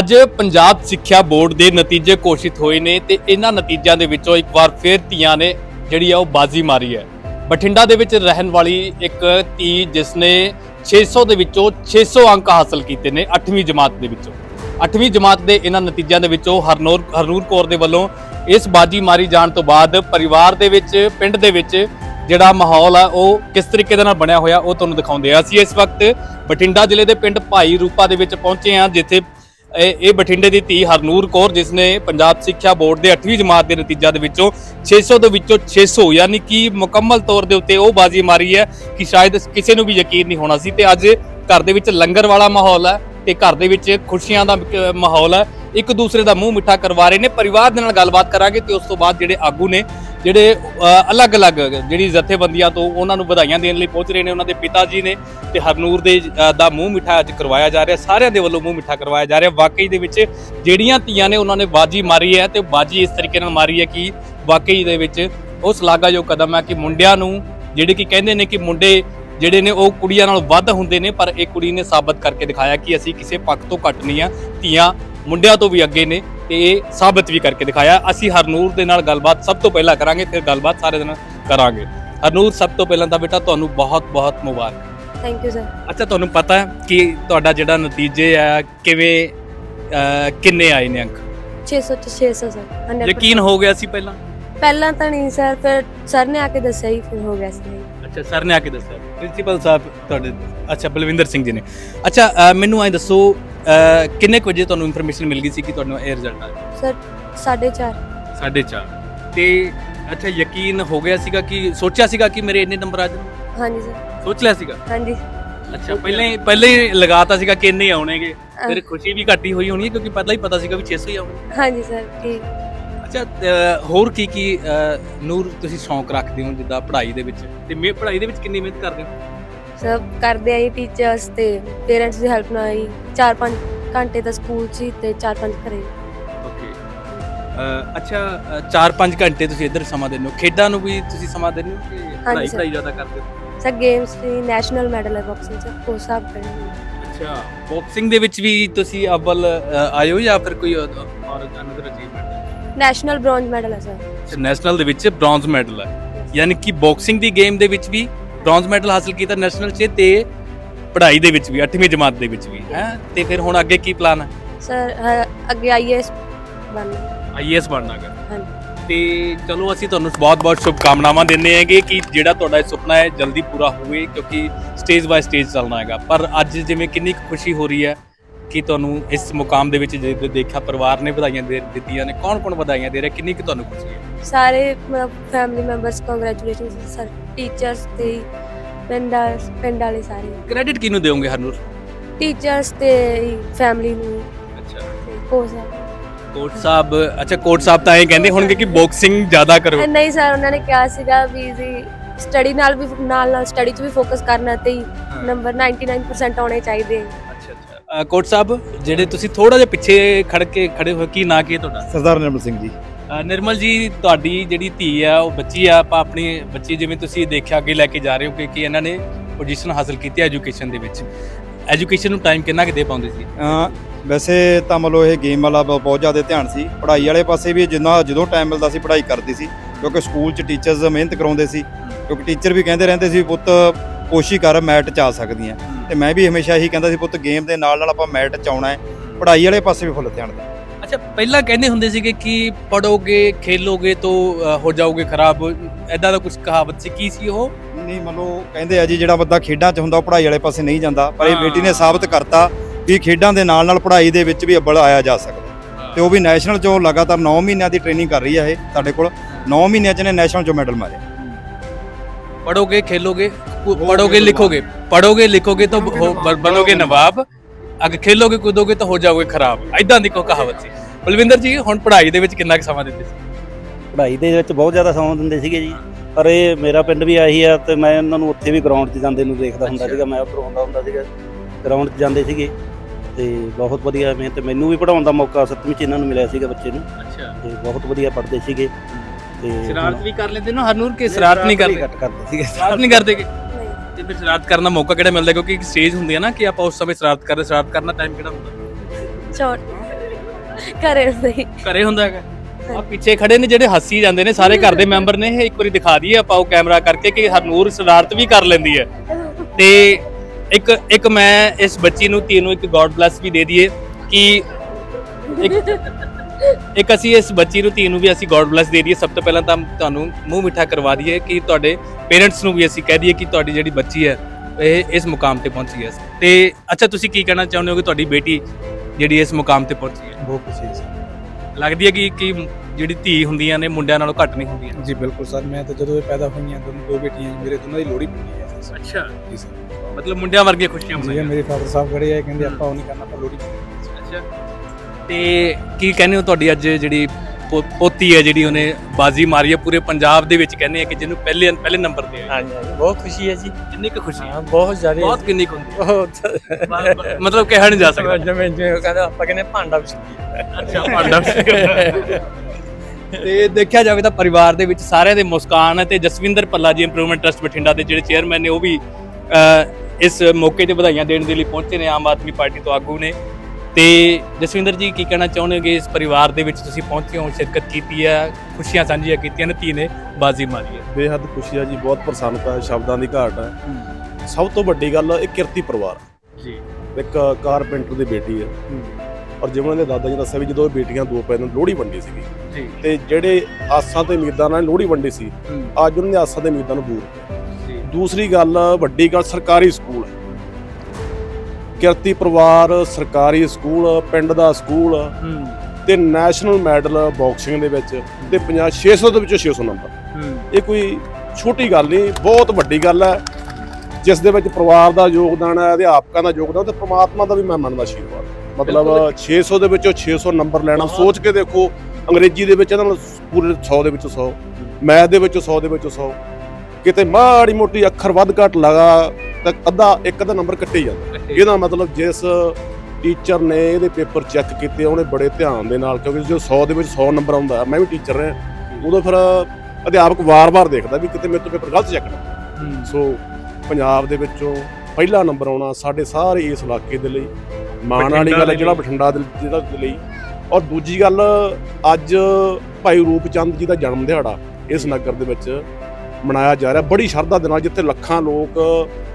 ਅੱਜ ਪੰਜਾਬ ਸਿੱਖਿਆ ਬੋਰਡ ਦੇ ਨਤੀਜੇ ਘੋਸ਼ਿਤ ਹੋਏ ਨੇ ਤੇ ਇਹਨਾਂ ਨਤੀਜਿਆਂ ਦੇ ਵਿੱਚੋਂ ਇੱਕ ਵਾਰ ਫਿਰ ਧੀਆਂ ਨੇ ਜਿਹੜੀ ਆ ਉਹ ਬਾਜ਼ੀ ਮਾਰੀ ਹੈ। ਬਠਿੰਡਾ ਦੇ ਵਿੱਚ ਰਹਿਣ ਵਾਲੀ ਇੱਕ ਧੀ ਜਿਸ ਨੇ 600 ਦੇ ਵਿੱਚੋਂ 600 ਅੰਕ ਹਾਸਲ ਕੀਤੇ ਨੇ 8ਵੀਂ ਜਮਾਤ ਦੇ ਵਿੱਚੋਂ। 8ਵੀਂ ਜਮਾਤ ਦੇ ਇਹਨਾਂ ਨਤੀਜਿਆਂ ਦੇ ਵਿੱਚੋਂ ਹਰਨੂਰ ਹਰਨੂਰ ਕੌਰ ਦੇ ਵੱਲੋਂ ਇਸ ਬਾਜੀ ਮਾਰੀ ਜਾਣ ਤੋਂ ਬਾਅਦ ਪਰਿਵਾਰ ਦੇ ਵਿੱਚ, ਪਿੰਡ ਦੇ ਵਿੱਚ ਜਿਹੜਾ ਮਾਹੌਲ ਆ, ਉਹ ਕਿਸ ਤਰੀਕੇ ਦੇ ਨਾਲ ਬਣਿਆ ਹੋਇਆ ਉਹ ਤੁਹਾਨੂੰ ਦਿਖਾਉਂਦੇ ਆ। ਅਸੀਂ ਇਸ ਵਕਤ ਬਠਿੰਡਾ ਜ਼ਿਲ੍ਹੇ ਦੇ ਪਿੰਡ ਭਾਈ ਰੂਪਾ ਦੇ ਵਿੱਚ ਪਹੁੰਚੇ ਆ ਜਿੱਥੇ ਇਹ ਇਹ ਬਠਿੰਡੇ ਦੀ ਧੀ ਹਰਨੂਰ ਕੌਰ, ਜਿਸ ਨੇ ਪੰਜਾਬ ਸਿੱਖਿਆ ਬੋਰਡ ਦੇ 8ਵੀਂ ਜਮਾਤ ਦੇ ਨਤੀਜਿਆਂ ਦੇ ਵਿੱਚੋਂ 600 ਦੇ ਵਿੱਚੋਂ 600 ਯਾਨੀ ਕਿ ਮੁਕੰਮਲ ਤੌਰ ਦੇ ਉੱਤੇ ਉਹ ਬਾਜ਼ੀ ਮਾਰੀ ਹੈ ਕਿ ਸ਼ਾਇਦ ਕਿਸੇ ਨੂੰ ਵੀ ਯਕੀਨ ਨਹੀਂ ਹੋਣਾ ਸੀ ਤੇ ਅੱਜ ਘਰ ਦੇ ਵਿੱਚ ਲੰਗਰ ਵਾਲਾ ਮਾਹੌਲ ਹੈ ਤੇ ਘਰ ਦੇ ਵਿੱਚ ਖੁਸ਼ੀਆਂ ਦਾ ਮਾਹੌਲ ਹੈ। ਇੱਕ ਦੂਸਰੇ ਦਾ ਮੂੰਹ ਮਿੱਠਾ ਕਰਵਾ ਰਹੇ ਨੇ। ਪਰਿਵਾਰ ਦੇ ਨਾਲ ਗੱਲਬਾਤ ਕਰਾਂਗੇ ਤੇ ਉਸ ਤੋਂ ਬਾਅਦ ਜਿਹੜੇ ਆਗੂ ਨੇ ਜਿਹੜੇ ਅਲੱਗ-ਅਲੱਗ ਜਿਹੜੀ ਜਥੇਬੰਦੀਆਂ ਤੋਂ ਉਹਨਾਂ ਨੂੰ ਵਧਾਈਆਂ ਦੇਣ ਲਈ ਪਹੁੰਚ ਰਹੇ ਨੇ, ਉਹਨਾਂ ਦੇ ਪਿਤਾ ਜੀ ਨੇ ਤੇ ਹਰਨੂਰ ਦੇ ਦਾ ਮੂੰਹ ਮਿੱਠਾ ਅੱਜ ਕਰਵਾਇਆ ਜਾ ਰਿਹਾ, ਸਾਰਿਆਂ ਦੇ ਵੱਲੋਂ ਮੂੰਹ ਮਿੱਠਾ ਕਰਵਾਇਆ ਜਾ ਰਿਹਾ। ਵਾਕਈ ਦੇ ਵਿੱਚ ਜਿਹੜੀਆਂ ਧੀਆਂ ਨੇ ਉਹਨਾਂ ਨੇ ਬਾਜੀ ਮਾਰੀ ਹੈ ਤੇ ਬਾਜੀ ਇਸ ਤਰੀਕੇ ਨਾਲ ਮਾਰੀ ਹੈ ਕਿ ਵਾਕਈ ਦੇ ਵਿੱਚ ਉਹ ਸ਼ਲਾਘਾਯੋਗ ਕਦਮ ਹੈ ਕਿ ਮੁੰਡਿਆਂ ਨੂੰ ਜਿਹੜੇ ਕਿ ਕਹਿੰਦੇ ਨੇ ਕਿ ਮੁੰਡੇ ਜਿਹੜੇ ਨੇ ਉਹ ਕੁੜੀਆਂ ਨਾਲ ਵੱਧ ਹੁੰਦੇ ਨੇ, ਪਰ ਇਹ ਕੁੜੀ ਨੇ ਸਾਬਤ ਕਰਕੇ ਦਿਖਾਇਆ ਕਿ ਅਸੀਂ ਕਿਸੇ ਪੱਖ ਤੋਂ ਘੱਟ ਨਹੀਂ ਆ ਧੀਆਂ ਮੁੰਡਿਆਂ ਤੋਂ ਵੀ ਅੱਗੇ ਨੇ। ਤੇ ਇਹ ਸਾਬਤ ਵੀ ਕਰਕੇ ਦਿਖਾਇਆ। ਅਸੀਂ ਹਰਨੂਰ ਦੇ ਨਾਲ ਗੱਲਬਾਤ ਸਭ ਤੋਂ ਪਹਿਲਾਂ ਕਰਾਂਗੇ ਫਿਰ ਗੱਲਬਾਤ ਸਾਰੇ ਦੇ ਨਾਲ ਕਰਾਂਗੇ। ਹਰਨੂਰ ਸਭ ਤੋਂ ਪਹਿਲਾਂ ਤਾਂ ਬੇਟਾ ਤੁਹਾਨੂੰ ਬਹੁਤ ਬਹੁਤ ਮੁਬਾਰਕ। ਥੈਂਕ ਯੂ ਸਰ ਅੱਛਾ ਤੁਹਾਨੂੰ ਪਤਾ ਹੈ ਕਿ ਤੁਹਾਡਾ ਜਿਹੜਾ ਨਤੀਜੇ ਆ ਕਿਵੇਂ ਕਿੰਨੇ ਆਏ ਨੇ ਅੰਕ? 600 ਚ 600 ਸਰ 100% ਯਕੀਨ ਹੋ ਗਿਆ ਸੀ ਪਹਿਲਾਂ? ਪਹਿਲਾਂ ਤਾਂ ਨਹੀਂ ਸਰ ਫਿਰ ਸਰ ਨੇ ਆ ਕੇ ਦੱਸਿਆ ਹੀ ਫਿਰ ਹੋ ਗਿਆ ਸੀ। ਅੱਛਾ ਸਰ ਨੇ ਆ ਕੇ ਦੱਸਿਆ। ਪ੍ਰਿੰਸੀਪਲ ਸਾਹਿਬ ਤੁਹਾਡੇ ਅੱਛਾ ਬਲਵਿੰਦਰ ਸਿੰਘ ਜੀ ਨੇ। ਅੱਛਾ ਮੈਨੂੰ ਐਂ ਦੱਸੋ ਕਿੰਨੇ ਕੁ ਵਜੇ ਤੁਹਾਨੂੰ ਇਨਫੋਰਮੇਸ਼ਨ ਮਿਲ ਗਈ ਸੀ ਕਿ ਤੁਹਾਨੂੰ ਇਹ ਰਿਜ਼ਲਟ ਆਇਆ ਸਰ 4.5 4:30 ਤੇ ਅੱਛਾ ਯਕੀਨ ਹੋ ਗਿਆ ਸੀਗਾ ਕਿ ਸੋਚਿਆ ਸੀਗਾ ਕਿ ਮੇਰੇ ਇੰਨੇ ਨੰਬਰ ਆ ਜਾਣ? ਹਾਂਜੀ ਸਰ। ਸੋਚ ਲਿਆ ਸੀਗਾ? ਹਾਂਜੀ। ਅੱਛਾ ਪਹਿਲਾਂ ਹੀ ਪਹਿਲਾਂ ਹੀ ਲਗਾਤਾ ਸੀਗਾ ਕਿ ਇੰਨੇ ਹੀ ਆਉਣਗੇ। ਫਿਰ ਖੁਸ਼ੀ ਵੀ ਘੱਟੀ ਹੋਈ ਹੋਣੀ ਹੈ ਕਿਉਂਕਿ ਪਹਿਲਾਂ ਹੀ ਪਤਾ ਸੀਗਾ ਵੀ 600 ਹੀ ਆਉਣਗੇ। ਹਾਂਜੀ ਸਰ ਠੀਕ। ਅੱਛਾ ਹੋਰ ਕੀ ਕੀ ਅਹ, ਨੂਰ ਤੁਸੀਂ ਸ਼ੌਂਕ ਰੱਖਦੇ ਹੋ ਜਿੱਦਾਂ ਪੜ੍ਹਾਈ ਦੇ ਵਿੱਚ? ਤੇ ਮੇ ਪੜ੍ਹਾਈ ਦੇ ਵਿੱਚ ਕਿੰਨੀ ਮਿਹਨਤ ਕਰਦੇ ਹੋ? ਸਭ ਕਰਦੇ ਆਈ ਟੀਚਰਸ ਤੇ ਪੇਰੈਂਟਸ ਦੀ ਹੈਲਪ ਨਾਲ ਹੀ 4-5 ਘੰਟੇ ਤਾਂ ਸਕੂਲ 'ਚ ਹੀ ਤੇ 4-5 ਘਰੇ। ਓਕੇ ਅੱਛਾ 4-5 ਘੰਟੇ ਤੁਸੀਂ ਇੱਧਰ ਸਮਾਂ ਦਿੰਦੇ ਹੋ। ਖੇਡਾਂ ਨੂੰ ਵੀ ਤੁਸੀਂ ਸਮਾਂ ਦਿੰਦੇ ਹੋ ਕਿ ਪੜ੍ਹਾਈ ਸਰ। ਪੜ੍ਹਾਈ ਜ਼ਿਆਦਾ ਕਰਦੇ ਹੋ? ਸਰ ਗੇਮਸ ਦੀ ਨੈਸ਼ਨਲ ਮੈਡਲ ਹੈ ਬਾਕਸਿੰਗ 'ਚ ਉਹ ਸਭ ਕਰਦੇ ਅੱਛਾ ਬਾਕਸਿੰਗ ਦੇ ਵਿੱਚ ਵੀ ਤੁਸੀਂ ਅਵਲ ਅਹ, ਆਏ ਹੋ ਜਾਂ ਫਿਰ ਕੋਈ ਔਰ another achievement national bronze medal ਹੈ ਸਰ ਨੈਸ਼ਨਲ ਦੇ ਵਿੱਚ ਬ੍ਰੌਂਜ਼ ਮੈਡਲ ਹੈ। ਯਾਨੀ ਕਿ ਬਾਕਸਿੰਗ ਦੀ ਗੇਮ ਦੇ ਵਿੱਚ ਵੀ ਬ੍ਰੌਂਜ਼ ਮੈਡਲ ਹਾਸਲ ਕੀਤਾ ਨੈਸ਼ਨਲ 'ਚ ਤੇ ਪੜ੍ਹਾਈ ਦੇ ਵਿੱਚ ਵੀ 8ਵੀਂ ਜਮਾਤ ਦੇ ਵਿੱਚ ਵੀ ਹੈ? ਤੇ ਫਿਰ ਹੁਣ ਅੱਗੇ ਕੀ ਪਲਾਨ ਹੈ? ਸਰ ਅੱਗੇ ਆਈਐਸ ਬਣਨਾ। ਆਈਐਸ ਬਣਨਾ ਹੈ ਹਾਂਜੀ। ਤੇ ਚਲੋ ਅਸੀਂ ਤੁਹਾਨੂੰ ਬਹੁਤ-ਬਹੁਤ ਸ਼ੁਭਕਾਮਨਾਵਾਂ ਦਿੰਦੇ ਹੈਗੇ ਕਿ ਜਿਹੜਾ ਤੁਹਾਡਾ ਇਹ ਸੁਪਨਾ ਹੈ ਜਲਦੀ ਪੂਰਾ ਹੋਵੇ ਕਿਉਂਕਿ ਸਟੇਜ ਬਾਈ ਸਟੇਜ ਚੱਲਣਾ ਹੈਗਾ। ਪਰ ਅੱਜ ਜਿਵੇਂ ਕਿੰਨੀ ਕੁ ਖੁਸ਼ੀ ਹੋ ਰਹੀ ਹੈ ਕਿ ਤੁਹਾਨੂੰ ਇਸ ਮੁਕਾਮ ਦੇ ਵਿੱਚ ਜੇ ਦੇਖਿਆ ਪਰਿਵਾਰ ਨੇ ਵਧਾਈਆਂ ਦੇ ਦਿੱਤੀਆਂ ਨੇ ਕੌਣ-ਕੌਣ ਵਧਾਈਆਂ ਦੇ ਰਿਹਾ ਕਿੰਨੀ ਕੁ ਤੁਹਾਨੂੰ ਖੁਸ਼ੀ ਹੈ? ਸਾਰੇ ਮਤਲਬ family members congratulations sir teachers ਤੇ ਪਿੰਡ ਪਿੰਡ ਵਾਲੇ ਸਾਰੇ। ਕ੍ਰੈਡਿਟ ਕਿਹਨੂੰ ਦਿਓਗੇ ਹਰਨੂਰ? ਟੀਚਰਸ ਤੇ ਫੈਮਿਲੀ ਨੂੰ ਅੱਛਾ। ਕੋਚ ਕੋਟ ਸਾਹਿਬ। ਅੱਛਾ ਕੋਟ ਸਾਹਿਬ ਤਾਂ ਇਹ ਕਹਿੰਦੇ ਹੋਣਗੇ ਕਿ ਬਾਕਸਿੰਗ ਜ਼ਿਆਦਾ ਕਰੋ। ਨਹੀਂ ਸਰ ਉਹਨਾਂ ਨੇ ਕਿਹਾ ਸੀਗਾ ਵੀ ਜੀ ਸਟੱਡੀ ਨਾਲ ਵੀ ਨਾਲ ਨਾਲ ਸਟੱਡੀ 'ਚ ਵੀ ਫੋਕਸ ਕਰਨਾ ਤੇ ਨੰਬਰ 99% ਆਉਣੇ ਚਾਹੀਦੇ ਕੋਟ ਸਾਹਿਬ ਜਿਹੜੇ ਤੁਸੀਂ ਥੋੜਾ ਜਿਹਾ ਪਿੱਛੇ ਖੜ ਕੇ ਖੜੇ ਹੋ ਕੀ ਨਾਂ ਕੀ ਹੈ ਤੁਹਾਡਾ? ਸਰਦਾਰ ਨਿਰਮਲ ਸਿੰਘ ਜੀ। ਅ, ਨਿਰਮਲ ਜੀ ਤੁਹਾਡੀ ਜਿਹੜੀ ਧੀ ਆ ਉਹ ਬੱਚੀ ਆ ਆਪਾਂ ਆਪਣੀ ਬੱਚੀ ਜਿਵੇਂ ਤੁਸੀਂ ਦੇਖਿਆ ਅੱਗੇ ਲੈ ਕੇ ਜਾ ਰਹੇ ਹੋ ਕਿ ਕਿ ਇਹਨਾਂ ਨੇ ਪੋਜੀਸ਼ਨ ਹਾਸਲ ਕੀਤੀ ਐਜੂਕੇਸ਼ਨ ਦੇ ਵਿੱਚ। ਐਜੂਕੇਸ਼ਨ ਨੂੰ ਟਾਈਮ ਕਿੰਨਾ ਕਿ ਦੇ ਪਾਉਂਦੇ ਸੀ? ਵੈਸੇ ਤਾਂ ਮਤਲਬ ਇਹ ਗੇਮ ਵਾਲਾ ਬ- ਬਹੁਤ ਜ਼ਿਆਦਾ ਧਿਆਨ ਸੀ। ਪੜ੍ਹਾਈ ਵਾਲੇ ਪਾਸੇ ਵੀ ਜਿੰਨਾ ਜਦੋਂ ਟਾਈਮ ਮਿਲਦਾ ਸੀ ਪੜ੍ਹਾਈ ਕਰਦੀ ਸੀ। ਕਿਉਂਕਿ ਸਕੂਲ 'ਚ ਟੀਚਰਸ ਮਿਹਨਤ ਕਰਾਉਂਦੇ ਸੀ। ਕਿਉਂਕਿ ਟੀਚਰ ਵੀ ਕਹਿੰਦੇ ਰਹਿੰਦੇ ਸੀ ਪੁੱਤ ਕੋਸ਼ਿਸ਼ ਕਰ ਮੈਟ 'ਚ ਆ ਸਕਦੀਆਂ ਤੇ ਮੈਂ ਵੀ ਹਮੇਸ਼ਾ ਇਹੀ ਕਹਿੰਦਾ ਸੀ ਪੁੱਤ ਗੇਮ ਦੇ ਨਾਲ ਨਾਲ ਆਪਾਂ ਮੈਟ 'ਚ ਆਉਣਾ ਹੈ। ਪੜ੍ਹਾਈ ਵਾਲੇ ਪਾਸੇ ਵੀ ਫੁੱਲ ਧਿਆਨ ਦੇ ਅੱਛਾ ਪਹਿਲਾਂ ਕਹਿੰਦੇ ਹੁੰਦੇ ਸੀਗੇ ਕਿ ਪੜੋਗੇ ਖੇਲੋਗੇ ਤਾਂ ਹੋ ਜਾਓਗੇ ਖਰਾਬ। ਐਦਾਂ ਦਾ ਕੁਝ ਕਹਾਵਤ ਸੀ ਕੀ ਸੀ ਉਹ? ਨਹੀਂ ਮਤਲਬ ਕਹਿੰਦੇ ਆ ਜੀ ਜਿਹੜਾ ਬੰਦਾ ਖੇਡਾਂ 'ਚ ਹੁੰਦਾ ਉਹ ਪੜ੍ਹਾਈ ਵਾਲੇ ਪਾਸੇ ਨਹੀਂ ਜਾਂਦਾ। ਪਰ ਇਹ ਹਾਂ। ਬੇਟੀ ਨੇ ਸਾਬਤ ਕਰਤਾ ਕਿ ਖੇਡਾਂ ਦੇ ਨਾਲ ਨਾਲ ਪੜ੍ਹਾਈ ਦੇ ਵਿੱਚ ਵੀ ਅੱਵਲ ਆਇਆ ਜਾ ਸਕਦਾ। ਤੇ ਉਹ ਵੀ ਨੈਸ਼ਨਲ 'ਚੋਂ ਲਗਾਤਾਰ 9 ਮਹੀਨਿਆਂ ਦੀ ਟ੍ਰੇਨਿੰਗ ਕਰ ਰਹੀ ਹੈ ਇਹ ਸਾਡੇ ਕੋਲ। 9 ਮਹੀਨਿਆਂ 'ਚ ਨੇ ਨੈਸ਼ਨਲ 'ਚੋਂ ਮੈਡਲ ਮਾਰਿਆ पढ़ोगे खेलोगे पढ़ोगे लिखोगे पढ़ोगे लिखोगे तो हो- ब- बनोगे ਨਵਾਬ ਅਗ ਖੇਲੋਗੇ ਕੂਦੋਗੇ ਤਾਂ ਹੋ ਜਾਓਗੇ ਖਰਾਬ ਐਦਾਂ ਦੀ ਕੋ ਕਹਾਵਤ ਸੀ ਬਲਵਿੰਦਰ ਜੀ ਹੁਣ ਪੜ੍ਹਾਈ ਦੇ ਵਿੱਚ ਕਿੰਨਾ ਕੁ ਸਮਾਂ ਦਿੰਦੇ ਸੀ ਪੜ੍ਹਾਈ ਦੇ ਵਿੱਚ ਬਹੁਤ ਜ਼ਿਆਦਾ ਸਮਾਂ ਦਿੰਦੇ ਸੀਗੇ ਜੀ ਪਰ ਇਹ ਮੇਰਾ ਪਿੰਡ ਵੀ ਆਹੀ ਆ ਤੇ ਮੈਂ ਉਹਨਾਂ ਨੂੰ ਉੱਥੇ ਵੀ ਗਰਾਊਂਡ 'ਚ ਜਾਂਦੇ ਨੂੰ ਦੇਖਦਾ ਹੁੰਦਾ ਅੱਛਾ। ਸੀਗਾ ਮੈਂ ਉੱਧਰੋਂ ਆਉਂਦਾ ਹੁੰਦਾ ਸੀਗਾ ਗਰਾਊਂਡ 'ਚ ਜਾਂਦੇ ਸੀਗੇ ਤੇ ਬਹੁਤ ਵਧੀਆ ਮੈਂ ਤੇ ਮੈਨੂੰ ਵੀ ਪੜਾਉਣ ਦਾ ਮੌਕਾ ਸੱਤਵੀਂ 'ਚ ਇਹਨਾਂ ਨੂੰ ਮਿਲਿਆ ਸੀਗਾ ਬੱਚੇ ਨੂੰ ਅੱਛਾ ਤੇ ਬਹੁਤ ਵਧੀਆ ਪੜ੍ਹਦੇ ਸੀਗੇ ਤੇ ਸ਼ਰਾਰਤ ਵੀ ਕਰ ਲੈਂਦੇ ਨਾ ਹਰਨੂਰ ਕੇ ਸ਼ਰਾਰਤ ਨਹੀਂ ਕਰਦੇ? ਘੱਟ ਕਰਦੇ ਸੀਗੇ ਸ਼ਰਾਰਤ ਨਹੀਂ ਕਰਦੇ ਕਿ ਤੇ ਫਿਰ ਸ਼ਰਾਰਤ ਕਰਨ ਦਾ ਮੌਕਾ ਕਿਹੜਾ ਮਿਲਦਾ? ਕਿਉਂਕਿ ਇੱਕ ਸਟੇਜ ਹੁੰਦੀ ਹੈ ਨਾ ਕਿ ਆਪਾਂ ਉਸ ਸਮੇਂ ਸ਼ਰਾਰਤ ਕਰਦੇ ਸ਼ਰਾਰਤ ਕਰਨਾ ਟਾਈਮ ਕਿਹੜਾ ਹੁੰਦਾ? ਸ਼ਾਰਟ ਘਰੇ ਹੁੰਦੇ ਹੀ। ਘਰੇ ਹੁੰਦਾ ਹੈਗਾ? ਆ ਪਿੱਛੇ ਖੜੇ ਨੇ ਜਿਹੜੇ ਹੱਸੀ ਜਾਂਦੇ ਨੇ ਸਾਰੇ ਘਰ ਦੇ ਮੈਂਬਰ ਨੇ ਇਹ ਇੱਕ ਵਾਰੀ ਦਿਖਾ ਦਈਏ ਆਪਾਂ ਉਹ ਕੈਮਰਾ ਕਰਕੇ ਕਿ ਹਰਨੂਰ ਸ਼ਰਾਰਤ ਵੀ ਕਰ ਲੈਂਦੀ ਹੈ। ਤੇ ਇੱਕ ਇੱਕ ਮੈਂ ਇਸ ਬੱਚੀ ਨੂੰ ਧੀ ਨੂੰ ਇੱਕ ਗੋਡ ਬlesਸ ਵੀ ਦੇ ਦਈਏ ਕਿ ਇੱਕ ਇੱਕ ਅਸੀਂ ਇਸ ਬੱਚੀ ਨੂੰ ਧੀ ਨੂੰ ਵੀ ਅਸੀਂ ਗੋਡ ਬlesਸ ਦੇ ਦਈਏ। ਸਭ ਤੋਂ ਪਹਿਲਾਂ ਤਾਂ ਤੁਹਾਨੂੰ ਮੂੰਹ ਮਿੱਠਾ ਕਰਵਾ ਦਈਏ ਕਿ ਤੁਹਾਡੇ ਪੇਰੈਂਟਸ ਨੂੰ ਵੀ ਅਸੀਂ ਕਹਿ ਦਈਏ ਕਿ ਤੁਹਾਡੀ ਜਿਹੜੀ ਬੱਚੀ ਹੈ ਇਹ ਇਸ ਮੁਕਾਮ ਤੇ ਪਹੁੰਚੀ ਹੈ। ਤੇ ਅੱਛਾ ਤੁਸੀਂ ਕੀ ਕਹਿਣਾ ਚਾਹੁੰਦੇ ਹੋ ਕਿ ਤੁਹਾਡੀ ਬੇਟੀ ਜਿਹੜੀ ਇਸ ਮੁਕਾਮ ਤੇ ਪਹੁੰਚੀ ਹੈ? ਬਹੁਤ ਖੁਸ਼ੀ ਹੈ ਸਰ ਲੱਗਦੀ ਹੈ ਕਿ ਕਿ ਜਿਹੜੀ ਧੀ ਹੁੰਦੀਆਂ ਨੇ ਮੁੰਡਿਆਂ ਨਾਲੋਂ ਘੱਟ ਨਹੀਂ ਹੁੰਦੀਆਂ? ਜੀ ਬਿਲਕੁਲ ਸਰ। ਮੈਂ ਤਾਂ ਜਦੋਂ ਇਹ ਪੈਦਾ ਹੋਈਆਂ ਦੋਨੋਂ ਦੋ ਬੇਟੀਆਂ ਮੇਰੇ ਦੋਨਾਂ ਦੀ ਲੋਹੜੀ ਪਈ ਹੈ ਅੱਛਾ। ਜੀ ਸਰ। ਮਤਲਬ ਮੁੰਡਿਆਂ ਵਰਗੀਆਂ ਖੁਸ਼ੀਆਂ ਮਨਾਈਆਂ। ਮੇਰੇ ਫਾਦਰ ਸਾਹਿਬ ਖੜੇ ਆ ਕਹਿੰਦੇ। ਆਪਾਂ ਉਹ ਨਹੀਂ ਕਰਨਾ ਪੂਜਣੀ ਹੈ। ਅੱਛਾ। ਤੇ ਕੀ ਕਹਿੰਦੇ ਹੋ ਤੁਹਾਡੀ ਅੱਜ ਜਿਹੜੀ ਪੋ- ਪੋਤੀ ਹੈ ਜਿਹੜੀ ਉਹਨੇ ਬਾਜ਼ੀ ਮਾਰੀ ਹੈ ਪੂਰੇ ਪੰਜਾਬ ਦੇ ਵਿੱਚ ਕਹਿੰਦੇ ਆ ਕਿ ਜਿਹਨੂੰ ਪਹਿਲੇ ਪਹਿਲੇ ਨੰਬਰ ਤੇ ਹੈ। ਹਾਂਜੀ ਹਾਂਜੀ ਬਹੁਤ ਖੁਸ਼ੀ ਹੈ ਜੀ। ਕਿੰਨੀ ਕੁ ਖੁਸ਼ੀ ਹੈ? ਹਾਂ ਬਹੁਤ ਜ਼ਿਆਦਾ। ਬਹੁਤ ਕਿੰਨੀ ਕੁ ਹੁੰਦੀ ਬਹੁਤ ਹੈ ਮਤਲਬ ਕਿਹਾ ਨਹੀਂ ਜਾ ਸਕਦਾ। ਜਿਵੇਂ ਜਿਵੇਂ ਕਹਿੰਦਾ ਆਪਾਂ ਕਹਿੰਦੇ ਭਾਂਡਾ ਵਿਛੀ ਅੱਛਾ ਭਾਂਡਾ ਤੇ ਦੇਖਿਆ ਜਾਵੇ ਤਾਂ ਪਰਿਵਾਰ ਦੇ ਵਿੱਚ ਸਾਰਿਆਂ ਦੇ ਮੁਸਕਾਨ ਹੈ ਤੇ ਜਸਵਿੰਦਰ ਪੱਲਾ ਜੀ ਇੰਪਰੂਵਮੈਂਟ ਟਰਸਟ ਬਠਿੰਡਾ ਦੇ ਜਿਹੜੇ ਚੇਅਰਮੈਨ ਨੇ ਉਹ ਵੀ ਅ, ਇਸ ਮੌਕੇ ਤੇ ਵਧਾਈਆਂ ਦੇਣ ਦੇ ਲਈ ਪਹੁੰਚੇ ਨੇ ਆਮ ਆਦਮੀ ਪਾਰਟੀ ਤੋਂ ਆਗੂ ਨੇ। ਤੇ ਜਸਵਿੰਦਰ ਜੀ ਕੀ ਕਹਿਣਾ ਚਾਹੁੰਦੇ ਇਸ ਪਰਿਵਾਰ ਦੇ ਵਿੱਚ ਤੁਸੀਂ ਪਹੁੰਚੇ ਹੋ ਸ਼ਿਰਕਤ ਕੀਤੀ ਹੈ ਖੁਸ਼ੀਆਂ ਸਾਂਝੀਆਂ ਕੀਤੀਆਂ ਨੇ ਧੀ ਨੇ ਬਾਜ਼ੀ ਮਾਰੀ ਹੈ? ਬੇਹੱਦ ਖੁਸ਼ੀ ਆ ਜੀ ਬਹੁਤ ਪ੍ਰਸੰਨਤਾ ਹੈ ਸ਼ਬਦਾਂ ਦੀ ਘਾਟ ਹੈ। ਸਭ ਤੋਂ ਵੱਡੀ ਗੱਲ ਇਹ ਕਿਰਤੀ ਪਰਿਵਾਰ ਜੀ। ਇੱਕ ਕਾਰਪੈਂਟਰ ਦੀ ਬੇਟੀ ਹੈ। ਔਰ ਜਿਵੇਂ ਦੇ ਦਾਦਾ ਜੀ ਦੱਸਿਆ ਵੀ ਜਦੋਂ ਇਹ ਬੇਟੀਆਂ ਦੋ ਪੈਨ ਲੋਹੜੀ ਵੰਡੀ ਸੀਗੀ। ਜੀ। ਤੇ ਜਿਹੜੇ ਆਸਾਂ ਤੇ ਉਮੀਦਾਂ ਨਾਲ ਲੋਹੜੀ ਵੰਡੀ ਸੀ ਅੱਜ ਉਹਨਾਂ ਦੇ ਆਸਾਂ ਤੇ ਉਮੀਦਾਂ ਨੂੰ ਜੀ। ਦੂਸਰੀ ਗੱਲ ਵੱਡੀ ਗੱਲ ਸਰਕਾਰੀ ਸਕੂਲ ਹੈ। ਕਿਰਤੀ ਪਰਿਵਾਰ ਸਰਕਾਰੀ ਸਕੂਲ ਪਿੰਡ ਦਾ ਸਕੂਲ ਤੇ ਨੈਸ਼ਨਲ ਮੈਡਲ ਬਾਕਸਿੰਗ ਦੇ ਵਿੱਚ ਤੇ 50 600 ਦੇ ਵਿੱਚੋਂ 600 ਨੰਬਰ। ਇਹ ਕੋਈ ਛੋਟੀ ਗੱਲ ਨਹੀਂ ਬਹੁਤ ਵੱਡੀ ਗੱਲ ਹੈ। ਜਿਸ ਦੇ ਵਿੱਚ ਪਰਿਵਾਰ ਦਾ ਯੋਗਦਾਨ ਹੈ ਅਧਿਆਪਕਾਂ ਦਾ ਯੋਗਦਾਨ ਤੇ ਪ੍ਰਮਾਤਮਾ ਦਾ ਵੀ ਮੈਂ ਮੰਨਦਾ ਆਸ਼ੀਰਵਾਦ ਮਤਲਬ ਬਿਲਕੁਲ। 600 ਦੇ ਵਿੱਚੋਂ 600 ਨੰਬਰ ਲੈਣਾ। ਸੋਚ ਕੇ ਦੇਖੋ ਅੰਗਰੇਜ਼ੀ ਦੇ ਵਿੱਚ ਇਹਨਾਂ ਨੂੰ ਪੂਰੇ 100 ਦੇ ਵਿੱਚੋਂ 100 ਮੈਥ ਦੇ ਵਿੱਚੋਂ 100 ਦੇ ਵਿੱਚੋਂ 100 ਕਿਤੇ ਮਾੜੀ ਮੋਟੀ ਅੱਖਰ ਵੱਧ ਘੱਟ ਲਗਾ ਤਾਂ ਅੱਧਾ ਇੱਕ ਅੱਧਾ ਨੰਬਰ ਕੱਟੇ ਜਾਂਦਾ। ਇਹਦਾ ਮਤਲਬ ਜਿਸ ਟੀਚਰ ਨੇ ਇਹਦੇ ਪੇਪਰ ਚੈੱਕ ਕੀਤੇ ਉਹਨੇ ਬੜੇ ਧਿਆਨ ਦੇ ਨਾਲ ਕਿਉਂਕਿ ਜੋ 100 ਦੇ ਵਿੱਚ 100 ਨੰਬਰ ਆਉਂਦਾ ਮੈਂ ਵੀ ਟੀਚਰ ਰਿਹਾ ਉਦੋਂ ਫਿਰ ਅਧਿਆਪਕ ਵਾਰ-ਵਾਰ ਦੇਖਦਾ ਵੀ ਕਿਤੇ ਮੇਰੇ ਤੋਂ ਪੇਪਰ ਗਲਤ ਚੈੱਕ ਨਾ ਸੋ ਪੰਜਾਬ ਦੇ ਵਿੱਚੋਂ ਪਹਿਲਾ ਨੰਬਰ ਆਉਣਾ ਸਾਡੇ ਸਾਰੇ ਇਸ ਇਲਾਕੇ ਦੇ ਲਈ ਮਾਣ ਵਾਲੀ ਗੱਲ ਹੈ ਜਿਹੜਾ। ਬਠਿੰਡਾ ਦੇ ਜਿਹੜਾ ਦੇ ਲਈ। ਔਰ ਦੂਜੀ ਗੱਲ ਅੱਜ ਭਾਈ ਰੂਪ ਚੰਦ ਜੀ ਦਾ ਜਨਮ ਦਿਹਾੜਾ ਇਸ ਨਗਰ ਦੇ ਵਿੱਚ ਮਨਾਇਆ ਜਾ ਰਿਹਾ। ਬੜੀ ਸ਼ਰਧਾ ਦੇ ਨਾਲ ਜਿੱਥੇ ਲੱਖਾਂ ਲੋਕ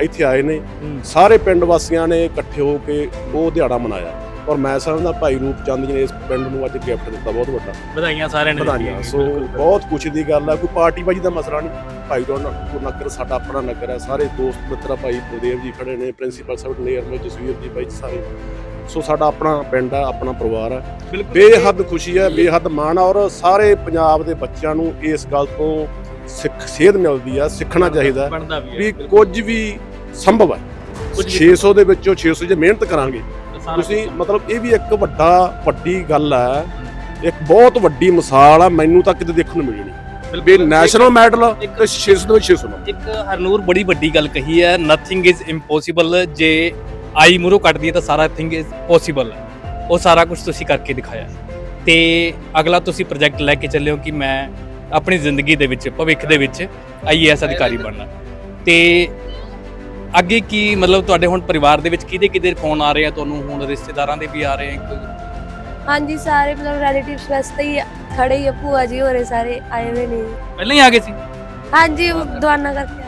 ਇੱਥੇ ਆਏ ਨੇ ਸਾਰੇ ਪਿੰਡ ਵਾਸੀਆਂ ਨੇ ਇਕੱਠੇ ਹੋ ਕੇ ਉਹ ਦਿਹਾੜਾ ਮਨਾਇਆ। ਔਰ ਮੈਂ ਸਮਝਦਾ ਭਾਈ ਰੂਪ ਚੰਦ ਜੀ ਨੇ ਇਸ ਪਿੰਡ ਨੂੰ ਅੱਜ ਗਿਫਟ ਦਿੱਤਾ ਬਹੁਤ ਵੱਡਾ। ਵਧਾਈਆਂ ਸਾਰਿਆਂ ਨੇ। ਵਧਾਈਆਂ ਸੋ ਬਹੁਤ ਖੁਸ਼ੀ ਦੀ ਗੱਲ ਹੈ ਕੋਈ ਪਾਰਟੀ ਬਾਜੀ ਦਾ ਮਸਲਾ ਨਹੀਂ। ਭਾਈ ਦਾ ਨਗਰ ਸਾਡਾ ਆਪਣਾ ਨਗਰ ਹੈ ਸਾਰੇ ਦੋਸਤ ਮਿੱਤਰ ਭਾਈ ਬਲਦੇਵ ਜੀ ਖੜੇ ਨੇ ਪ੍ਰਿੰਸੀਪਲ ਸਾਹਿਬ ਲੇਅਰ ਵਿੱਚ ਜਸਵੀਰ ਜੀ ਬਾਈ ਸਾਰੇ। ਸੋ ਸਾਡਾ ਆਪਣਾ ਪਿੰਡ ਹੈ ਆਪਣਾ ਪਰਿਵਾਰ ਹੈ ਬੇਹੱਦ ਖੁਸ਼ੀ ਹੈ ਬੇਹੱਦ ਮਾਣ ਔਰ ਸਾਰੇ ਪੰਜਾਬ ਦੇ ਬੱਚਿਆਂ ਨੂੰ ਇਸ ਗੱਲ ਤੋਂ ਸਿੱਖ ਸੇਧ ਮਿਲਦੀ ਹੈ ਸਿੱਖਣਾ ਚਾਹੀਦਾ ਵੀ। ਕੁਝ ਵੀ ਸੰਭਵ ਹੈ। ਕੁਝ ਵੀ 600 ਦੇ ਵਿੱਚੋਂ 600 ਜੇ ਮਿਹਨਤ ਕਰਾਂਗੇ ਤੁਸੀਂ ਮਤਲਬ ਇਹ ਵੀ ਇੱਕ ਵੱਡਾ ਵੱਡੀ ਗੱਲ ਹੈ। ਇੱਕ ਬਹੁਤ ਵੱਡੀ ਮਿਸਾਲ ਆ ਮੈਨੂੰ ਤਾਂ ਕਿਤੇ ਦੇਖਣ ਨੂੰ ਮਿਲੀ ਨਹੀਂ। ਵੀ। ਨੈਸ਼ਨਲ ਮੈਡਲ ਇੱਕ- ਤੇ 600 ਦੇ ਵਿੱਚ 600 ਨੰਬਰ ਇੱਕ ਹਰਨੂਰ ਬੜੀ ਵੱਡੀ ਗੱਲ ਕਹੀ ਹੈ ਨਥਿੰਗ ਇਜ਼ ਇੰਪੋਸੀਬਲ ਜੇ ਆਈ ਮੂਰੋ ਕੱਢਦੀ ਹੈ ਤਾਂ ਸਾਰਾ ਥਿੰਗ ਇਜ਼ ਪੋਸੀਬਲ ਉਹ ਸਾਰਾ ਕੁਝ ਤੁਸੀਂ ਕਰਕੇ ਦਿਖਾਇਆ। ਤੇ ਅਗਲਾ ਤੁਸੀਂ ਪ੍ਰੋਜੈਕਟ ਲੈ ਕੇ ਚੱਲੇ ਹੋ ਕਿ ਮੈਂ ਆਪਣੀ ਜ਼ਿੰਦਗੀ ਦੇ ਵਿੱਚ ਭਵਿੱਖ ਦੇ ਵਿੱਚ ਆਈਏਐਸ ਅਧਿਕਾਰੀ ਬਣਨਾ। ਤੇ ਅੱਗੇ ਕੀ ਮਤਲਬ ਤੁਹਾਡੇ ਹੁਣ ਪਰਿਵਾਰ ਦੇ ਵਿੱਚ ਕਿਹਦੇ ਕਿਹਦੇ ਫੋਨ ਆ ਰਹੇ ਆ? ਤੁਹਾਨੂੰ ਹੁਣ ਰਿਸ਼ਤੇਦਾਰਾਂ ਦੇ ਵੀ ਆ ਰਹੇ ਆ ਹਾਂਜੀ ਸਾਰੇ ਮਤਲਬ ਰਿਲੇਟਿਵਸ ਵਾਸਤੇ ਹੀ ਖੜੇ ਹੀ ਆ ਭੂਆ ਜੀ ਹੋਰੇ ਸਾਰੇ ਆਏ ਹੋਏ ਨੇ। ਪਹਿਲਾਂ ਹੀ ਆ ਗਏ ਸੀ? ਹਾਂਜੀ ਕਰਕੇ। ਆਏ ਹੋਏ ਸੀ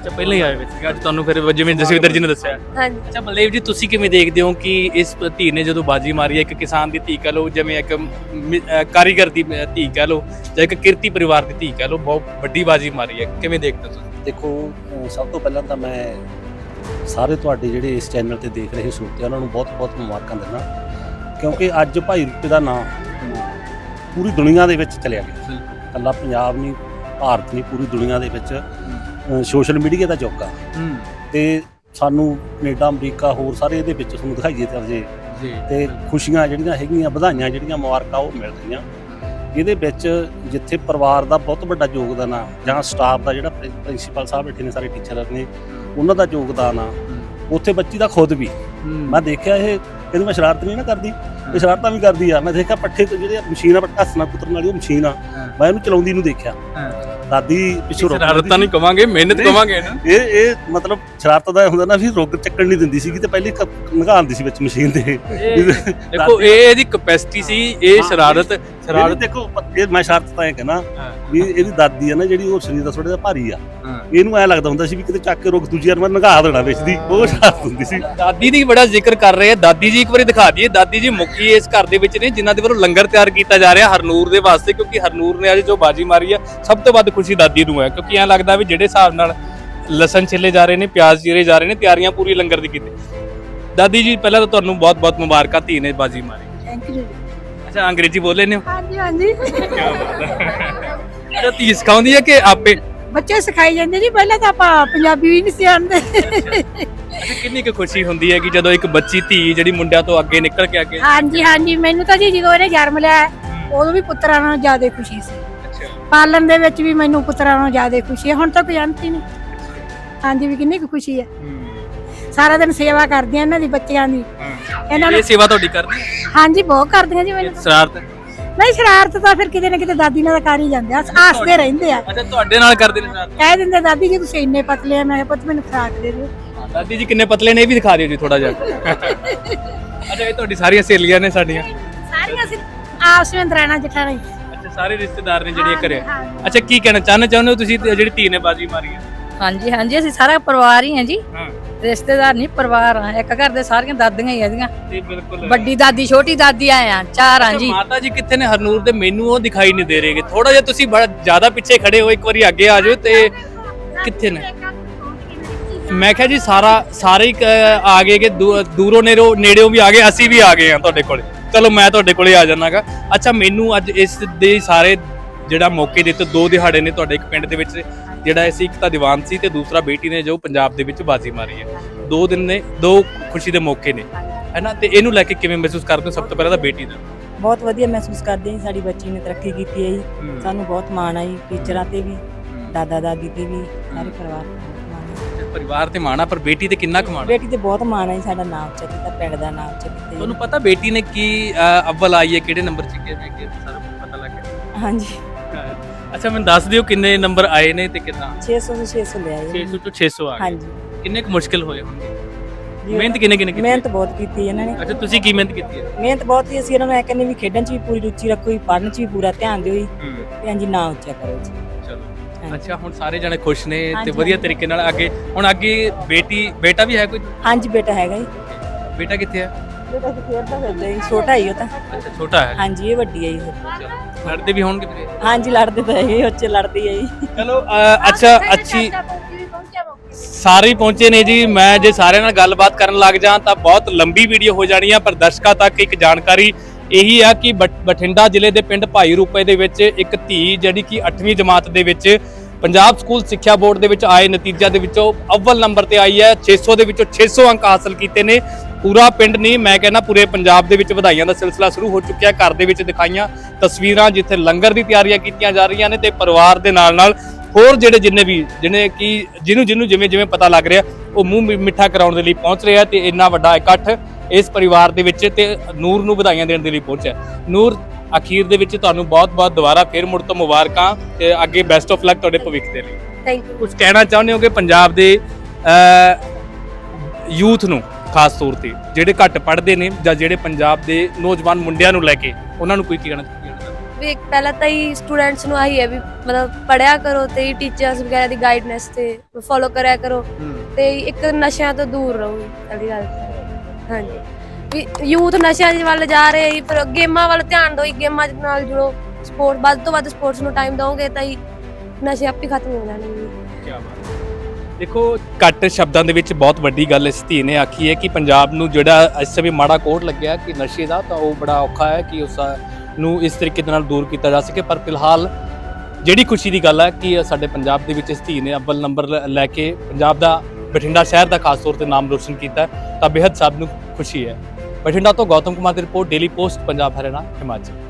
ਅੱਛਾ ਪਹਿਲਾਂ ਹੀ ਆਏ ਹੋਏ ਸੀ ਅੱਜ ਤੁਹਾਨੂੰ ਫਿਰ ਜਿਵੇਂ ਜਸਵਿੰਦਰ ਜੀ ਨੇ ਦੱਸਿਆ। ਹਾਂਜੀ। ਅੱਛਾ ਬਲਦੇਵ ਜੀ ਤੁਸੀਂ ਕਿਵੇਂ ਦੇਖਦੇ ਹੋ ਕਿ ਇਸ ਧੀ ਨੇ ਜਦੋਂ ਬਾਜੀ ਮਾਰੀ ਹੈ ਇੱਕ ਕਿਸਾਨ ਦੀ ਧੀ ਕਹ ਲਓ ਜਿਵੇਂ ਇੱਕ ਮਿ- ਅਹ ਕਾਰੀਗਰ ਦੀ ਧੀ ਕਹ ਲਓ ਜਾਂ ਇੱਕ ਕਿਰਤੀ ਪਰਿਵਾਰ ਦੀ ਧੀ ਕਹ ਲਓ ਬਹੁਤ ਵੱਡੀ ਬਾਜੀ ਮਾਰੀ ਹੈ ਕਿਵੇਂ ਦੇਖਦੇ ਹੋ ਤੁਸੀਂ? ਦੇਖੋ ਅਹ ਸਭ ਤੋਂ ਪਹਿਲਾਂ ਤਾਂ ਮੈਂ ਸਾਰੇ ਤੁਹਾਡੇ ਜਿਹੜੇ ਇਸ ਚੈਨਲ ਤੇ ਦੇਖ ਰਹੇ ਸਰੋਤੇ ਉਹਨਾਂ ਨੂੰ ਬਹੁਤ-ਬਹੁਤ ਮੁਬਾਰਕਾਂ ਦਿੰਦਾ ਕਿਉਂਕਿ ਅੱਜ ਭਾਈ ਰੂਪੇ ਦਾ ਨਾਮ ਪੂਰੀ ਦੁਨੀਆ ਦੇ ਵਿੱਚ ਚਲਿਆ ਗਿਆ। ਕੱਲਾ ਪੰਜਾਬ ਨਹੀਂ ਭਾਰਤ ਨਹੀਂ ਪੂਰੀ ਦੁਨੀਆ ਦੇ ਵਿੱਚ ਸੋਸ਼ਲ ਮੀਡੀਆ ਦਾ ਯੁੱਗ ਆ ਤੇ ਸਾਨੂੰ ਕੈਨੇਡਾ ਅਮਰੀਕਾ ਹੋਰ ਸਾਰੇ ਇਹਦੇ ਵਿੱਚ ਤੁਹਾਨੂੰ ਦਿਖਾਈਏ ਤਾਂ ਜੇ। ਜੀ। ਤੇ ਖੁਸ਼ੀਆਂ ਜਿਹੜੀਆਂ ਹੈਗੀਆਂ ਵਧਾਈਆਂ ਜਿਹੜੀਆਂ ਮੁਬਾਰਕਾਂ ਉਹ ਮਿਲ ਰਹੀਆਂ। ਇਹਦੇ ਵਿੱਚ ਜਿੱਥੇ ਪਰਿਵਾਰ ਦਾ ਬਹੁਤ ਵੱਡਾ ਯੋਗਦਾਨ ਆ ਜਾਂ ਸਟਾਫ ਦਾ ਜਿਹੜਾ ਪ੍ਰਿੰਸੀਪਲ ਸਾਹਿਬ ਬੈਠੇ ਨੇ ਸਾਰੇ ਟੀਚਰ ਨੇ ਉਹਨਾਂ ਦਾ ਯੋਗਦਾਨ ਆ। ਉੱਥੇ ਬੱਚੀ ਦਾ ਖੁਦ ਵੀ। ਮੈਂ ਦੇਖਿਆ ਇਹ ਇਹਨੂੰ ਮੈਂ ਸ਼ਰਾਰਤ ਨਹੀਂ ਨਾ ਕਰਦੀ ਇਹ ਸ਼ਰਾਰਤਾਂ ਵੀ ਕਰਦੀ ਆ। ਮੈਂ ਦੇਖਿਆ ਪੱਠੇ ਤੇ ਜਿਹੜੇ ਮਸ਼ੀਨ ਆ ਪੱਠਾ ਹੱਸਣਾ ਕੁੱਤਰਨ ਵਾਲੀ ਉਹ ਮਸ਼ੀਨ ਆ। ਮੈਂ ਇਹਨੂੰ ਚਲਾਉਂਦੀ ਨੂੰ ਦੇਖਿਆ। ਦਾਦੀ ਪਿੱਛੋਂ ਰੋਕ ਸ਼ਰਾਰਤਾਂ ਨਹੀਂ ਕਵਾਂਗੇ ਮਿਹਨਤ। ਕਵਾਂਗੇ ਨਾ ਇਹ ਇਹ ਮਤਲਬ ਸ਼ਰਾਰਤ ਦਾ ਹੁੰਦਾ ਨਾ ਵੀ ਰੁੱਗ ਚੱਕਣ ਨਹੀਂ ਦਿੰਦੀ ਸੀਗੀ ਤੇ ਪਹਿਲੇ ਨਗਾਉਂਦੀ ਸੀ ਵਿੱਚ ਮਸ਼ੀਨ ਦੇ। ਦੇਖੋ ਇਹ ਇਹਦੀ ਕਪੈਸਿਟੀ ਸੀ ਇਹ ਸ਼ਰਾਰਤ ਸ਼ਰਾਰਤ ਦੇਖੋ ਇਹ ਮੈਂ ਸ਼ਰਾਰਤ ਤਾਂ ਇਹ ਕਹਿਣਾ ਹਾਂ। ਵੀ ਇਹਦੀ ਦਾਦੀ ਆ ਨਾ ਜਿਹੜੀ ਉਹ ਸਰੀਰ ਦਾ ਥੋੜਾ ਜਿਹਾ ਭਾਰੀ ਆ। ਇਹਨੂੰ ਐ ਲੱਗਦਾ ਹੁੰਦਾ ਸੀ ਵੀ ਕਿਤੇ ਚੱਕ ਕੇ ਰੁੱਗ ਦੂਜੀ ਵਾਰ ਮੈਂ ਨਗਾ ਦੇਣਾ ਵਿੱਚ ਦੀ ਉਹ ਸ਼ਰਾਰਤ ਹੁੰਦੀ ਸੀ। ਦਾਦੀ ਦੀ ਬੜਾ ਜ਼ਿਕਰ ਕਰ ਰਹੇ ਆ। ਦਾਦੀ ਜੀ ਇੱਕ ਵਾਰੀ ਦਿਖਾ ਦਈਏ। ਦਾਦੀ ਜੀ ਮੁਖੀ ਇਸ ਘਰ ਦੇ ਵਿੱਚ ਨੇ ਜਿਨ੍ਹਾਂ ਦੇ ਵੱਲੋਂ ਲੰਗਰ ਤਿਆਰ ਕੀਤਾ ਜਾ ਰਿਹਾ ਹਰਨੂਰ ਦੇ ਵਾਸਤੇ ਕਿਉਂਕਿ ਹਰਨੂਰ ਨੇ ਅੱਜ ਜੋ ਬਾਜੀ ਮਾਰੀ ਆ ਸਭ ਤੋਂ ਵੱਧ ਖੁਸ਼ੀ ਦਾਦੀ ਨੂੰ ਹੈ। ਕਿਉਂਕਿ ਐਂ ਲੱਗਦਾ ਵੀ ਜਿਹੜੇ ਹਿਸਾਬ ਨਾਲ ਲਸਣ ਛਿੱਲੇ ਜਾ ਰਹੇ ਨੇ ਪਿਆਜ਼ ਚੀਰੇ ਜਾ ਰਹੇ ਨੇ ਤਿਆਰੀਆਂ ਪੂਰੀ ਲੰਗਰ ਦੀ ਕੀਤੀ। ਦਾਦੀ ਜੀ ਪਹਿਲਾਂ ਤਾਂ ਤੁਹਾਨੂੰ ਬਹੁਤ-ਬਹੁਤ ਮੁਬਾਰਕਾਂ ਧੀ ਨੇ ਬਾਜੀ ਮਾਰੀ। ਥੈਂਕ ਯੂ ਅੱਛਾ ਅੰਗਰੇਜ਼ੀ ਬੋਲ ਲੈਂਦੇ ਹੋ? ਹਾਂਜੀ ਹਾਂਜੀ। ਧੀ ਸਿਖਾਉਂਦੀ ਹੈ ਕਿ ਆਪੇ? ਬੱਚੇ ਸਿਖਾਈ ਜਾਂਦੇ ਜੀ ਪਹਿਲਾਂ ਤਾਂ ਆਪਾਂ ਪੰਜਾਬੀ ਵੀ ਨਹੀਂ ਸੀ ਆਉਂਦੇ। ਅੱਛਾ ਕਿੰਨੀ ਕੁ ਖੁਸ਼ੀ ਹੁੰਦੀ ਹੈ ਕਿ ਜਦੋਂ ਇੱਕ ਬੱਚੀ ਧੀ ਜਿਹੜੀ ਮੁੰਡਿਆਂ ਤੋਂ ਅੱਗੇ ਨਿਕਲ ਕੇ ਅੱਗੇ ਹਾਂਜੀ ਹਾਂਜੀ ਮੈਨੂੰ ਤਾਂ ਜੀ ਜਦੋਂ ਇਹਨੇ ਜਨਮ ਲਿਆ ਉਦੋਂ ਵੀ ਪੁੱਤਰਾਂ ਨਾਲ ਜ਼ਿਆਦਾ ਖੁਸ਼ੀ ਸੀ। ਅੱਛਾ। ਪਾਲਣ ਦੇ ਵਿੱਚ ਵੀ ਮੈਨੂੰ ਪੁੱਤਰਾਂ ਨਾਲ ਜ਼ਿਆਦਾ ਖੁਸ਼ੀ ਹੈ ਹੁਣ ਤਾਂ ਕੋਈ ਅੰਤ ਹੀ ਨਹੀਂ। ਹਾਂਜੀ ਵੀ ਕਿੰਨੀ ਕੁ ਖੁਸ਼ੀ ਹੈ। ਸਾਰਾ ਦਿਨ ਸੇਵਾ ਕਰਦੀਆਂ ਇਹਨਾਂ ਦੀ ਬੱਚਿਆਂ ਦੀ। ਇਹਨਾਂ ਨੂੰ ਇਹ ਸੇਵਾ ਤੁਹਾਡੀ ਕਰਨੀ ਹਾਂਜੀ ਬਹੁਤ ਕਰਦੀਆਂ ਜੀ ਮੈਨੂੰ। ਸ਼ਰਾਰਤ? ਨਹੀਂ ਸ਼ਰਾਰਤ ਤਾਂ ਫਿਰ ਕਿਤੇ ਨਾ ਕਿਤੇ ਦਾਦੀ ਨਾਲ ਕਰ ਹੀ ਜਾਂਦੇ ਆ। ਆਸਦੇ ਰਹਿੰਦੇ ਆ। ਅੱਛਾ ਤੁਹਾਡੇ ਨਾਲ ਕਰਦੇ ਨੇ ਸ਼ਰਾਰਤ? ਕਹਿ ਦਿੰਦੇ ਦਾਦੀ ਜੀ ਤੁਸੀਂ ਇੰਨੇ ਪਤਲੇ ਆ। ਮੈਂ ਕਿਹਾ ਪੁੱਤ ਮੈਨੂੰ ਖਰਾਕ ਦੇ ਦਿਓ। ਦਾਦੀ ਜੀ ਕਿੰਨੇ ਪਤਲੇ ਨੇ ਇਹ ਵੀ ਦਿਖਾ ਦਿਓ ਜੀ ਥੋੜਾ ਜਿਹਾ। ਅੱਛਾ ਇਹ ਤੁਹਾਡੀ ਸਾਰੀਆਂ ਸਹੇਲੀਆਂ ਨੇ ਸਾਡੀਆਂ। ਸਾਰੀਆਂ ਅਸੀਂ ਆਪਸ ਵਿੱਚ ਦਰਾਣਾ ਜਠਾਣਾ। ਹੀ ਅੱਛਾ ਸਾਰੇ ਰਿਸ਼ਤੇਦਾਰ ਨੇ ਜਿਹੜੀਆਂ ਘਰੇ। ਅੱਛਾ ਕੀ ਕਹਿਣਾ ਚਾਹੁੰਦੇ ਚਾਹੁੰਦੇ ਹੋ ਤੁਸੀਂ ਤੇ ਜਿਹੜੀ ਧੀ ਨੇ ਬਾਜੀ ਮਾਰੀ ਹੈ? ਹਾਂਜੀ ਹਾਂਜੀ ਅਸੀਂ ਸਾਰਾ ਪਰਿਵਾਰ ਹੀ ਹਾਂ ਜੀ। ਹਾਂ। ਰਿਸ਼ਤੇਦਾਰ ਨਹੀਂ ਪਰਿਵਾਰ ਆ ਇੱਕ ਘਰ ਦੇ ਸਾਰੀਆਂ ਦਾਦੀਆਂ ਹੀ ਆ ਇਹਦੀਆਂ। ਜੀ ਬਿਲਕੁਲ। ਵੱਡੀ ਦਾਦੀ ਛੋਟੀ ਦਾਦੀ ਆਏ ਆ ਚਾਰ ਆ ਜੀ। ਮਾਤਾ ਜੀ ਕਿੱਥੇ ਨੇ? ਹਰਨੂਰ ਦੇ ਮੈਨੂੰ ਉਹ ਦਿਖਾਈ ਨਹੀਂ ਦੇ ਰਹੇਗੇ ਥੋੜਾ ਜਿਹਾ ਤੁਸੀਂ ਬੜਾ ਜ਼ਿਆਦਾ ਪਿੱਛੇ ਖੜੇ ਹੋ ਇੱਕ ਵਾਰੀ ਅੱਗੇ ਆ ਜਾਓ ਤੇ ਕਿੱਥੇ ਨੇ? ਮੈਂ ਕਿਹਾ ਜੀ ਸਾਰਾ ਸਾਰੇ ਹੀ ਕ- ਆ ਗਏ ਕਿ ਦੂ- ਦੂਰੋਂ ਨੇੜੋਂ ਨੇੜਿਓਂ ਵੀ ਆ ਗਏ ਅਸੀਂ ਵੀ ਆ ਗਏ ਆ ਤੁਹਾਡੇ ਕੋਲੇ। ਚਲੋ ਮੈਂ ਤੁਹਾਡੇ ਕੋਲੇ ਆ ਜਾਣਾਗਾ ਅੱਛਾ ਮੈਨੂੰ ਅੱਜ ਇਸ ਦੇ ਸਾਰੇ ਜਿਹੜਾ ਮੌਕੇ ਦਿੱਤੇ ਦੋ ਦਿਹਾੜੇ ਨੇ ਤੁਹਾਡੇ ਇੱਕ ਪਿੰਡ ਦੇ ਵਿੱਚ। ਜਿਹੜਾ ਅਸੀਂ ਇੱਕ ਤਾਂ ਦੀਵਾਨ ਸੀ ਤੇ ਦੂਸਰਾ ਬੇਟੀ ਨੇ ਜੋ ਪੰਜਾਬ ਦੇ ਵਿੱਚ ਬਾਜ਼ੀ ਮਾਰੀ ਹੈ। ਦੋ ਦਿਨ ਨੇ ਦੋ ਖੁਸ਼ੀ ਦੇ ਮੌਕੇ ਨੇ ਹੈਨਾ ਤੇ ਇਹਨੂੰ ਲੈ ਕੇ ਕਿਵੇਂ ਮਹਿਸੂਸ ਕਰਦੇ ਹੋ? ਸਭ ਤੋਂ ਪਹਿਲਾਂ ਤਾਂ ਬੇਟੀ ਦਾ। ਬਹੁਤ ਵਧੀਆ ਮਹਿਸੂਸ ਕਰਦੇ ਹਾਂ ਜੀ, ਸਾਡੀ ਬੱਚੀ ਨੇ ਤਰੱਕੀ ਕੀਤੀ ਹੈ ਜੀ। ਸਾਨੂੰ ਬਹੁਤ ਮਾਣ ਜੀ ਟੀਚਰਾਂ ਤੇ ਵੀ ਦਾਦਾ ਦਾਦੀ ਤੇ ਵੀ ਸਾਰੇ ਪਰਿਵਾਰ ਤੇ ਬਹੁਤ ਮਾਣ ਹੈ ਤੇ ਪਰਿਵਾਰ ਤੇ ਮਾਣਾ ਪਰ ਬੇਟੀ ਤੇ ਕਿੰਨਾ ਕਮਾਣਾ ਬੇਟੀ ਤੇ ਬਹੁਤ ਮਾਣ ਹੈ ਜੀ, ਸਾਡਾ ਨਾਮ ਉੱਚਾ ਕੀਤਾ ਪਿੰਡ ਦਾ ਨਾਮ ਉੱਚਾ ਕੀਤਾ ਤੁਹਾਨੂੰ। ਪਤਾ ਬੇਟੀ ਨੇ ਕੀ ਅੱਵਲ ਆਈ ਹੈ ਕਿਹੜੇ ਨੰਬਰ 'ਚ ਕਿਵੇਂ ਕਿ ਸਾਰਾ ਪਤਾ ਲੱਗ ਗਿਆ? ਹਾਂਜੀ। ਅੱਛਾ ਮੈਨੂੰ ਦੱਸ ਦਿਓ ਕਿੰਨੇ ਨੰਬਰ ਆਏ ਨੇ ਤੇ ਕਿੰਨਾ 600 ਤੋਂ 600 ਲਿਆ ਜੀ 600 ਤੋਂ 600 ਆ ਗਏ। ਹਾਂਜੀ। ਕਿੰਨੇ ਕੁ ਮੁਸ਼ਕਿਲ ਹੋਏ ਹੋਣਗੇ? ਜੀ, ਮਿਹਨਤ ਕਿੰਨੇ ਕਿੰਨੇ ਕੀਤੀ? ਮਿਹਨਤ ਬਹੁਤ ਕੀਤੀ ਇਹਨਾਂ ਨੇ। ਅੱਛਾ ਤੁਸੀਂ ਕੀ ਮਿਹਨਤ ਕੀਤੀ ਹੈ? ਮਿਹਨਤ ਬਹੁਤ ਹੀ ਅਸੀਂ ਇਹਨਾਂ ਨੂੰ ਇਹ ਕਹਿੰਦੇ ਵੀ ਖੇਡਣ 'ਚ ਵੀ ਪੂਰੀ ਰੁਚੀ ਰੱਖੋ ਜੀ ਪੜ੍ਹਨ 'ਚ ਵੀ ਪੂਰਾ ਧਿਆਨ ਦਿਓ ਜੀ ਤੇ ਹਾਂਜੀ ਨਾਮ ਉੱਚਾ ਕਰੋ ਜੀ। ਚਲੋ। ਹਾਂਜੀ। ਅੱਛਾ ਹੁਣ ਸਾਰੇ ਜਣੇ ਖੁਸ਼ ਨੇ ਤੇ ਹਾਂਜੀ, ਵਧੀਆ ਹਾਂਜੀ। ਤਰੀਕੇ ਨਾਲ ਅੱਗੇ ਹੁਣ ਅੱਗੇ ਬੇਟੀ ਬੇਟਾ ਵੀ ਹੈ ਕੋਈ? ਹਾਂਜੀ ਬੇਟਾ ਹੈਗਾ ਜੀ। ਬੇਟਾ ਕਿੱਥੇ ਹੈ? ਬੇਟਾ ਤਾਂ ਖੇਡਦਾ ਫਿਰਦਾ ਜੀ ਛੋਟਾ ਹੀ ਉਹ ਤਾਂ। ਅੱਛਾ ਛੋਟਾ ਹੈ। ਹਾਂਜੀ ਇਹ ਵੱਡੀ ਹੈ ਜੀ ਚਲੋ ਲੜਦੇ ਵੀ ਹੋਣਗੇ ਫਿਰ ਹਾਂਜੀ ਲੜਦੇ ਤਾਂ ਹੈਗੇ ਉੱਚੇ ਲੜਦੀ ਹੈ ਜੀ। ਚਲੋ ਅ, ਅੱਛਾ ਅੱਛੀ ਸਾਰੇ ਹੀ ਪਹੁੰਚੇ ਨੇ ਜੀ। ਮੈਂ ਜੇ ਸਾਰਿਆਂ ਨਾਲ ਗੱਲਬਾਤ ਕਰਨ ਲੱਗ ਜਾਂ ਤਾਂ ਬਹੁਤ ਲੰਬੀ ਵੀਡੀਓ ਹੋ ਜਾਣੀ ਆ ਪਰ ਦਰਸ਼ਕਾਂ ਤੱਕ ਇੱਕ ਜਾਣਕਾਰੀ ਇਹੀ ਆ ਕਿ ਬਠ- ਬਠਿੰਡਾ ਜ਼ਿਲ੍ਹੇ ਦੇ ਪਿੰਡ ਭਾਈ ਰੂਪੇ ਦੇ ਵਿੱਚ ਇੱਕ ਧੀ ਜਿਹੜੀ ਕਿ 8ਵੀਂ ਜਮਾਤ ਦੇ ਵਿੱਚ ਪੰਜਾਬ ਸਕੂਲ ਸਿੱਖਿਆ ਬੋਰਡ ਦੇ ਵਿੱਚ ਆਏ ਨਤੀਜਿਆਂ ਦੇ ਵਿੱਚੋਂ ਅਵਲ ਨੰਬਰ ਤੇ ਆਈ ਹੈ। 600 ਦੇ ਵਿੱਚੋਂ 600 ਅੰਕ ਹਾਸਲ ਕੀਤੇ ਨੇ। ਪੂਰਾ ਪਿੰਡ ਨਹੀਂ, ਮੈਂ ਕਹਿੰਦਾ ਪੂਰੇ ਪੰਜਾਬ ਦੇ ਵਿੱਚ ਵਧਾਈਆਂ ਦਾ ਸਿਲਸਿਲਾ ਸ਼ੁਰੂ ਹੋ ਚੁੱਕਿਆ ਘਰ ਦੇ ਵਿੱਚ ਦਿਖਾਈਆਂ ਤਸਵੀਰਾਂ ਜਿੱਥੇ ਲੰਗਰ ਦੀ ਤਿਆਰੀਆਂ ਕੀਤੀਆਂ ਜਾ ਰਹੀਆਂ ਨੇ ਤੇ ਪਰਿਵਾਰ ਦੇ ਨਾਲ ਨਾਲ ਹੋਰ ਜਿਹੜੇ ਜਿੰਨੇ ਵੀ, ਜਿਹਨੇ ਕਿ ਜਿਹਨੂੰ ਜਿਹਨੂੰ ਜਿਵੇਂ ਜਿਵੇਂ ਪਤਾ ਲੱਗ ਰਿਹਾ, ਉਹ ਮੂੰਹ ਮਿੱਠਾ ਕਰਾਉਣ ਦੇ ਲਈ ਪਹੁੰਚ ਰਿਹਾ ਤੇ ਇੰਨਾ ਵੱਡਾ ਇਕੱਠ ਇਸ ਪਰਿਵਾਰ ਦੇ ਵਿੱਚ ਤੇ ਨੂਰ ਨੂੰ ਵਧਾਈਆਂ ਦੇਣ ਦੇ ਲਈ ਪਹੁੰਚਿਆ। ਨੂਰ ਅਖੀਰ ਦੇ ਵਿੱਚ ਤੁਹਾਨੂੰ ਬਹੁਤ-ਬਹੁਤ ਦੁਬਾਰਾ ਫਿਰ ਮੁੜ ਤੋਂ ਮੁਬਾਰਕਾਂ ਤੇ ਅੱਗੇ ਬੈਸਟ ਆਫ ਲੱਕ ਤੁਹਾਡੇ ਭਵਿੱਖ ਦੇ ਲਈ। ਥੈਂਕ ਯੂ ਕੁਝ ਕਹਿਣਾ ਚਾਹੁੰਦੇ ਹੋ ਕਿ ਪੰਜਾਬ ਦੇ ਯੂਥ ਨੂੰ ਖਾਸ ਤੌਰ ਤੇ ਜਿਹੜੇ ਘੱਟ ਪੜ੍ਹਦੇ ਨੇ ਜਾਂ ਜਿਹੜੇ ਪੰਜਾਬ ਦੇ ਨੌਜਵਾਨ ਮੁੰਡਿਆਂ ਨੂੰ ਲੈ ਕੇ ਉਹਨਾਂ ਨੂੰ ਕੋਈ ਕਹਿਣਾ ਵੀ ਪਹਿਲਾਂ ਤਾਂ ਹੀ ਸਟੂਡੈਂਟਸ ਨੂੰ ਆਹੀ ਹੈ ਵੀ ਮਤਲਬ ਪੜਿਆ ਕਰੋ ਤੇ ਟੀਚਰਸ ਵਗੈਰਾ ਦੀ ਗਾਈਡਨੈਸ ਤੇ ਫੋਲੋ ਕਰਿਆ ਕਰੋ ਤੇ ਇੱਕ ਨਸ਼ਿਆਂ ਤੋਂ ਦੂਰ ਰਹੋ ਪਹਿਲੀ ਗੱਲ। ਹਾਂਜੀ। ਯੂਥ ਨਸ਼ਿਆਂ ਦੇ ਵੱਲ ਜਾ ਰਹੇ ਹੀ ਫਿਰ ਗੇਮਾਂ ਵੱਲ ਧਿਆਨ ਦਿਓ ਗੇਮਾਂ ਨਾਲ ਜੁੜੋ। ਸਪੋਰਟ, ਵੱਧ ਤੋਂ ਵੱਧ ਸਪੋਰਟਸ ਨੂੰ ਟਾਈਮ ਦਿਓਗੇ ਤਾਂ ਹੀ ਨਸ਼ੇ ਆਪੇ ਖਤਮ ਹੋ ਜਾਣਗੇ ਕਿਆ ਬਾਤ ਦੇਖੋ, ਘੱਟ ਸ਼ਬਦਾਂ ਦੇ ਵਿੱਚ ਬਹੁਤ ਵੱਡੀ ਗੱਲ ਇਸ ਧੀ ਨੇ ਆਖੀ ਹੈ ਕਿ ਪੰਜਾਬ ਨੂੰ ਜਿਹੜਾ ਇਸ ਸਮੇਂ ਮਾੜਾ ਕੋਟ ਲੱਗਿਆ ਕਿ ਨਸ਼ੇ ਦਾ, ਤਾਂ ਉਹ ਬੜਾ ਔਖਾ ਹੈ ਕਿ ਉਸ ਨੂੰ ਇਸ ਤਰੀਕੇ ਦੇ ਨਾਲ ਦੂਰ ਕੀਤਾ ਜਾ ਸਕੇ। ਪਰ ਫਿਲਹਾਲ ਜਿਹੜੀ ਖੁਸ਼ੀ ਦੀ ਗੱਲ ਹੈ ਕਿ ਸਾਡੇ ਪੰਜਾਬ ਦੇ ਵਿੱਚ ਇਸ ਧੀ ਨੇ ਅਵਲ ਨੰਬਰ ਲੈ- ਕੇ ਪੰਜਾਬ ਦਾ ਬਠਿੰਡਾ ਸ਼ਹਿਰ ਦਾ ਖਾਸ ਤੌਰ ਤੇ ਨਾਮ ਰੋਸ਼ਨ ਕੀਤਾ ਤਾਂ ਬੇहद ਸਭ ਨੂੰ ਖੁਸ਼ੀ ਹੈ। ਬਠਿੰਡਾ ਤੋਂ ਗੌਤਮ ਕੁਮਾਰ ਦੀ report daily post Punjab Haryana Himachal.